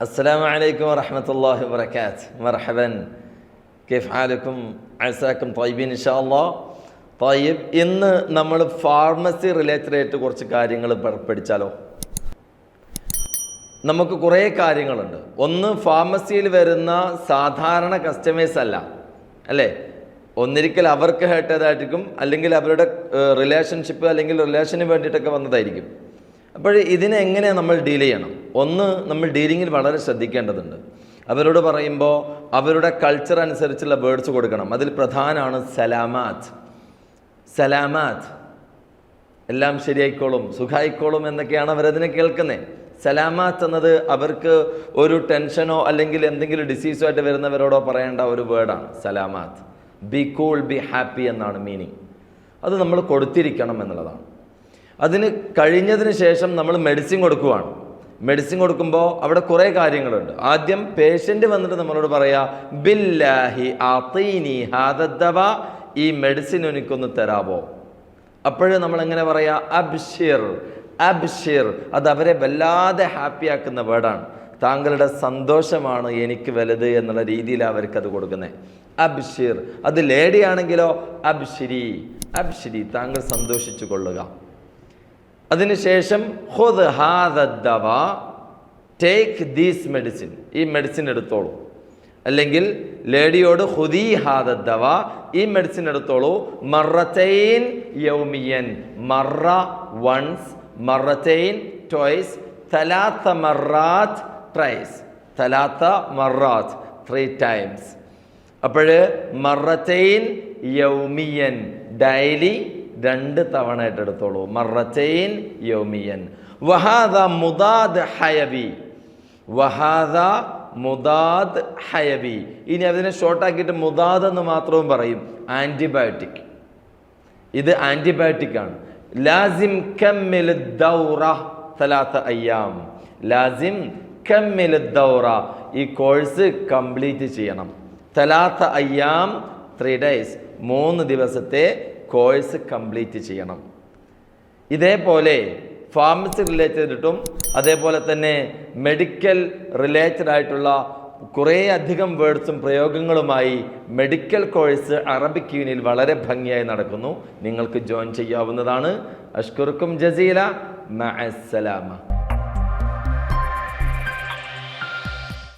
السلام عليكم ورحمة الله وبركاته مرحبا كيف حالكم عساكم طيبين إن شاء الله طيب ഇന്ന് നമ്മൾ pharmacy related ആയിട്ട് കുറച്ച് കാര്യങ്ങൾ പ- പഠിച്ചാലോ നമുക്ക് കുറേ കാര്യങ്ങളുണ്ട് ഒന്ന് ഫാർമസിയിൽ വരുന്ന സാധാരണ കസ്റ്റമേഴ്സ് അല്ല അല്ലേ ഒന്നിരിക്കൽ അവർക്ക് ഹേട്ടതായിരിക്കും അല്ലെങ്കിൽ അവരുടെ റിലേഷൻഷിപ്പ് അല്ലെങ്കിൽ റിലേഷന് വേണ്ടിയിട്ടൊക്കെ വന്നതായിരിക്കും അപ്പോൾ ഇതിനെ എങ്ങനെ നമ്മൾ ഡീൽ ചെയ്യണം? ഒന്ന് നമ്മൾ ഡീലിങ്ങിൽ വളരെ ശ്രദ്ധിക്കേണ്ടതുണ്ട്. അവരോട് പറയുമ്പോൾ അവരുടെ കൾച്ചർ അനുസരിച്ചുള്ള വേർഡ്സ് കൊടുക്കണം. അതിൽ പ്രധാനമാണ് സലാമാത്ത് സലാമാത്ത് എല്ലാം ശരിയായിക്കോളും സുഖായിക്കോളും എന്നൊക്കെയാണ് അവരതിനെ കേൾക്കുന്നത് സലാമാത്ത് എന്നത് അവർക്ക് ഒരു ടെൻഷനോ അല്ലെങ്കിൽ എന്തെങ്കിലും ഡിസീസോ ആയിട്ട് വരുന്നവരോടോ പറയേണ്ട ഒരു വേർഡാണ് സലാമാത്ത് ബി കൂൾ ബി ഹാപ്പി എന്നാണ് മീനിങ് അത് നമ്മൾ കൊടുത്തിരിക്കണം എന്നുള്ളതാണ്. അതിന് കഴിഞ്ഞതിന് ശേഷം നമ്മൾ മെഡിസിൻ കൊടുക്കുവാണ്. മെഡിസിൻ കൊടുക്കുമ്പോൾ അവിടെ കുറേ കാര്യങ്ങളുണ്ട്. ആദ്യം പേഷ്യന്റ് വന്നിട്ട് നമ്മളോട് പറയാ ബില്ലാഹി അതീനി ഹാദവ ഈ മെഡിസിൻ എനിക്കൊന്ന് തരാവോ? അപ്പോഴും നമ്മൾ എങ്ങനെ പറയാ അബ്ഷിർ അബ്ഷിർ. അത് അവരെ വല്ലാതെ ഹാപ്പി ആക്കുന്ന വേർഡാണ്. താങ്കളുടെ സന്തോഷമാണ് എനിക്ക് വലുത് എന്നുള്ള രീതിയിൽ അവർക്ക് അത് കൊടുക്കുന്നത് അബ്ഷിർ. അത് ലേഡി ആണെങ്കിലോ അബ്ഷിരി അബ്ഷിരി. താങ്കൾ സന്തോഷിച്ചു കൊള്ളുക. അതിനുശേഷം ഹുദ് ഹാദവ ടേക്ക് ദീസ് മെഡിസിൻ ഈ മെഡിസിൻ എടുത്തോളൂ. അല്ലെങ്കിൽ ലേഡിയോട് ഹുദി ഹാദവ ഈ മെഡിസിൻ എടുത്തോളൂ. മറത്തൈൻ യൗമിയൻ. മറ വൺസ് മറത്തൈൻ ടോയ്സ് തലാത്ത മറാത്ത് ട്രൈസ് തലാത്ത മറാത്ത് ത്രീ ടൈംസ് അപ്പോൾ മറത്തൈൻ യൗമിയൻ. ഡയലി രണ്ട് തവണ ഏറ്റെടുത്തോളൂ. മറച്ചൈൻ യോമിയൻ. വഹാദ മുദാദ് ഹയബി. വഹാദ മുദാദ് ഹയബി. ഇനി അതിനെ ഷോർട്ടാക്കിയിട്ട് മുദാദ് എന്ന് മാത്രവും പറയും. ആന്റിബയോട്ടിക് ഇത് ആന്റിബയോട്ടിക് ആണ് ലാസിം കമ്മിൽ ദൗറ തലാത്ത അയ്യാം. ലാസിം കമ്മിൽ ദൗറ. ഈ കോഴ്സ് കംപ്ലീറ്റ് ചെയ്യണം. തലാത്ത അയ്യാം ത്രീ ഡേയ്സ് മൂന്ന് ദിവസത്തെ കോഴ്സ് കംപ്ലീറ്റ് ചെയ്യണം. ഇതേപോലെ ഫാർമസി റിലേറ്റഡിട്ടും അതേപോലെ തന്നെ മെഡിക്കൽ റിലേറ്റഡ് ആയിട്ടുള്ള കുറേ അധികം വേർഡ്സും പ്രയോഗങ്ങളുമായി മെഡിക്കൽ കോഴ്സ് അറബിക് യൂണിയനിൽ വളരെ ഭംഗിയായി നടക്കുന്നു. നിങ്ങൾക്ക് ജോയിൻ ചെയ്യാവുന്നതാണ്. അഷ്കുറുക്കും ജസീല. മഅസ്സലാമ.